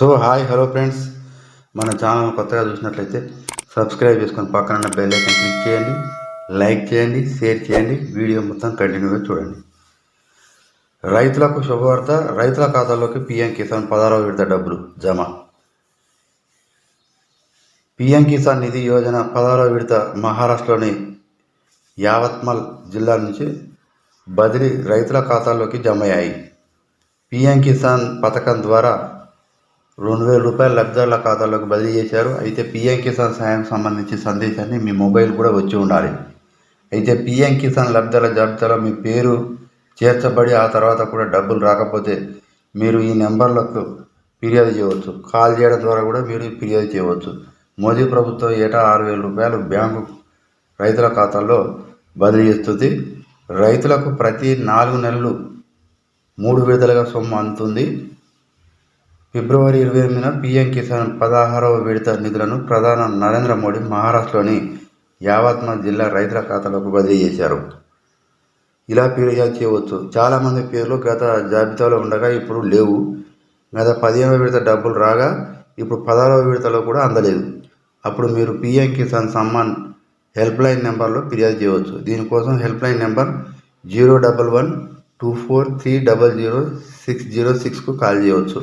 So hi hello friends. మన channel కొత్తగా చూసినట్లయితే సబ్స్క్రైబ్ చేసుకొని పక్కన ఉన్న బెల్ ఐకన్ క్లిక్ చేయండి లైక్ చేయండి షేర్ చేయండి వీడియో మొత్తం కంటిన్యూగా చూడండి. రైతులకు శుభవార్త. రైతుల ఖాతాలోకి పిఎం కిసాన్ పదహారవ విడత డబ్బులు జమ. పిఎం కిసాన్ నిధి యోజన పదహారవ విడత మహారాష్ట్రలోని యావత్మల్ జిల్లా నుంచి బదిలీ రైతుల ఖాతాల్లోకి జమ అయ్యాయి. పిఎం కిసాన్ పథకం ద్వారా రెండు వేల రూపాయలు లబ్ధిదారుల ఖాతాలోకి బదిలీ చేశారు. అయితే పిఎం కిసాన్ సాయం సంబంధించిన సందేశాన్ని మీ మొబైల్ కూడా వచ్చి ఉండాలి. అయితే పిఎం కిసాన్ లబ్ధిదారుల జాబితాలో మీ పేరు చేర్చబడి ఆ తర్వాత కూడా డబ్బులు రాకపోతే మీరు ఈ నెంబర్లకు ఫిర్యాదు చేయవచ్చు. కాల్ చేయడం ద్వారా కూడా మీరు ఫిర్యాదు చేయవచ్చు. మోదీ ప్రభుత్వం ఏటా ఆరు వేల రూపాయలు బ్యాంకు రైతుల ఖాతాల్లో బదిలీ చేస్తుంది. రైతులకు ప్రతి నాలుగు నెలలు మూడు విడతలుగా సొమ్ము అందుతుంది. ఫిబ్రవరి ఇరవై ఎనిమిదిన పీఎం కిసాన్ పదహారవ విడత నిధులను ప్రధాని నరేంద్ర మోడీ మహారాష్ట్రలోని యావత్మల్ జిల్లా రైతుల ఖాతాలకు బదిలీ చేశారు. ఇలా ఫిర్యాదు చేయవచ్చు. చాలామంది పేర్లు గత జాబితాలో ఉండగా ఇప్పుడు లేవు. గత పదిహేనవ విడత డబ్బులు రాగా ఇప్పుడు పదహారవ విడతలో కూడా అందలేదు. అప్పుడు మీరు పీఎం కిసాన్ సమ్మాన్ హెల్ప్లైన్ నెంబర్లో ఫిర్యాదు చేయవచ్చు. దీనికోసం helpline number zero double one two four three double zero six zero సిక్స్కు call చేయవచ్చు.